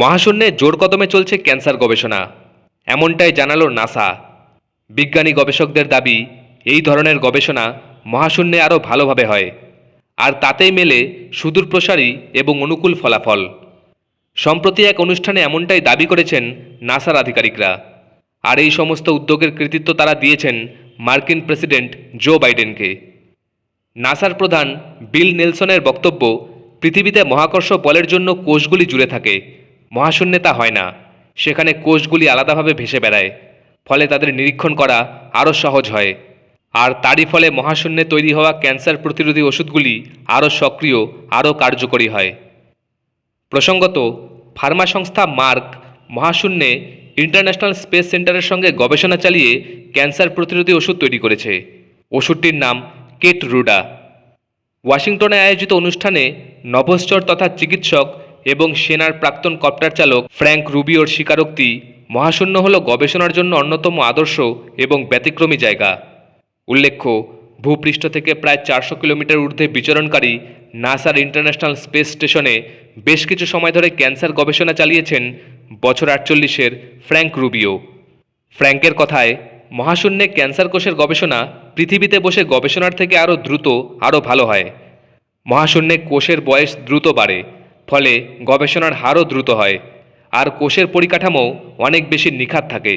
মহাশূন্যে জোর কদমে চলছে ক্যান্সার গবেষণা। এমনটাই জানালো নাসা। বিজ্ঞানী গবেষকদের দাবি, এই ধরনের গবেষণা মহাশূন্যে আরও ভালোভাবে হয়। আর তাতেই মেলে সুদূরপ্রসারী এবং অনুকূল ফলাফল। সম্প্রতি এক অনুষ্ঠানে এমনটাই দাবি করেছেন নাসার আধিকারিকরা। আর এই সমস্ত উদ্যোগের কৃতিত্ব তারা দিয়েছেন মার্কিন প্রেসিডেন্ট জো বাইডেনকে। নাসার প্রধান বিল নেলসনের বক্তব্য, পৃথিবীতে মহাকর্ষ বলের জন্য কোষগুলি জুড়ে থাকে। মহাশূন্যে তা হয় না। সেখানে কোষগুলি আলাদাভাবে ভেসে বেড়ায়, ফলে তাদের নিরীক্ষণ করা আরও সহজ হয়। আর তারই ফলে মহাশূন্যে তৈরি হওয়া ক্যান্সার প্রতিরোধী ওষুধগুলি আরও সক্রিয়, আরও কার্যকরী হয়। প্রসঙ্গত, ফার্মা সংস্থা মার্ক মহাশূন্যে ইন্টারন্যাশনাল স্পেস সেন্টারের সঙ্গে গবেষণা চালিয়ে ক্যান্সার প্রতিরোধী ওষুধ তৈরি করেছে। ওষুধটির নাম কেট রুডা ওয়াশিংটনে আয়োজিত অনুষ্ঠানে নভশ্চর তথা চিকিৎসক এবং সেনার প্রাক্তন কপ্টার চালক ফ্র্যাঙ্ক রুবিওর স্বীকারোক্তি, মহাশূন্য হল গবেষণার জন্য অন্যতম আদর্শ এবং ব্যতিক্রমী জায়গা। উল্লেখ্য, ভূপৃষ্ঠ থেকে প্রায় চারশো কিলোমিটার ঊর্ধ্বে বিচরণকারী নাসার ইন্টারন্যাশনাল স্পেস স্টেশনে বেশ কিছু সময় ধরে ক্যান্সার গবেষণা চালিয়েছেন বছর আটচল্লিশের ফ্র্যাঙ্ক রুবিও। ফ্র্যাঙ্কের কথায়, মহাশূন্যে ক্যান্সার কোষের গবেষণা পৃথিবীতে বসে গবেষণার থেকে আরও দ্রুত, আরও ভালো হয়। মহাশূন্যে কোষের বয়স দ্রুত বাড়ে। ফলে গবেষণার হারও দ্রুত হয়। আর কোষের পরিকাঠামো অনেক বেশি নিখাত থাকে।